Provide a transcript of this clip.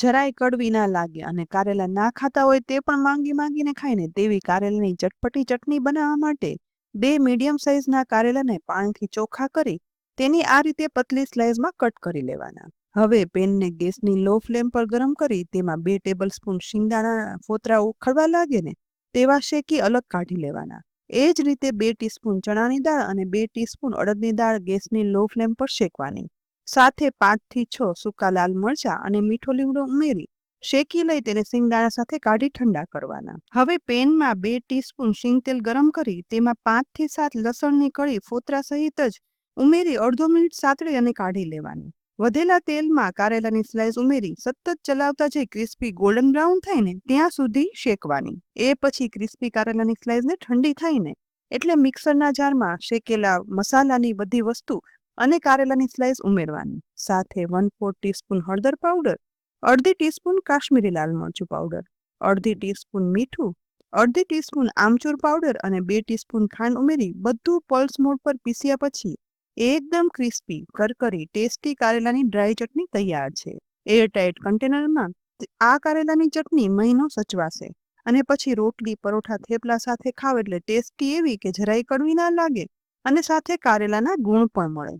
જરાય કડવી ના લાગે અને કારેલા ના ખાતા હોય તે પણ માંગી માંગીને ખાય ને તેવી કારેલાની ચટપટી ચટણી બનાવવા માટે બે મીડિયમ સાઇઝના કારેલાને પાણીથી ચોખ્ખા કરી તેની આ રીતે પતલી સ્લાઇસમાં કટ કરી લેવાના. હવે પેનને ગેસની લો ફ્લેમ પર ગરમ કરી તેમાં બે ટેબલ સ્પૂન શિંગદાણા ફોતરા ઉખડવા લાગે ને તેવા શેકી અલગ કાઢી લેવાના. એ જ રીતે બે ટીસ્પૂન ચણાની દાળ અને બે ટીસ્પૂન અડદની દાળ ગેસની લો ફ્લેમ પર શેકવાની. સાથે પાંચથી છ સૂકા લાલ મરચા અને મીઠો લીમડો ઉમેરી શેકી લઈ તેને સિંગદાણા સાથે કાઢી ઠંડા કરવાના. હવે પેનમાં બે ટીસ્પૂન શીંગ તેલ ગરમ કરી તેમાં પાંચથી સાત લસણની કળી ફોતરા સહિત જ ઉમેરી અડધો મિનિટ સાતળી અને કાઢી લેવાની. વધેલા તેલમાં કારેલાની સ્લાઇસ ઉમેરી સતત ચલાવતા જે ક્રિસ્પી ગોલ્ડન બ્રાઉન થાય ને ત્યાં સુધી શેકવાની. એ પછી ક્રિસ્પી કારેલાની સ્લાઇસને ઠંડી થાય ને એટલે મિક્સરના જારમાં શેકેલા મસાલાની બધી વસ્તુ અને કારેલાની સ્લાઇસ ઉમેરવાની. સાથે વન ફોર ટીસ્પૂન હળદર પાવડર અડધી ટીસ્પૂન કાશ્મીરી લાલ મરચું પાવડર અડધી ટીસ્પૂન મીઠું, અડધી ટીસ્પૂન આમચૂર પાવડર અને બે ટીસ્પૂન ખાંડ ઉમેરી બધું પલ્સ મોડ પર પીસ્યા પછી એકદમ ક્રિસ્પી કરકરી ટેસ્ટી કારેલાની ડ્રાય ચટણી તૈયાર છે. એરટાઇટ કન્ટેનરમાં આ કારેલાની ચટણી મહિનો સચવાશે અને પછી રોટલી, પરોઠા, થેપલા સાથે ખાવ એટલે ટેસ્ટી એવી કે જરાય કડવી ના લાગે અને સાથે કારેલાના ગુણ પણ મળે.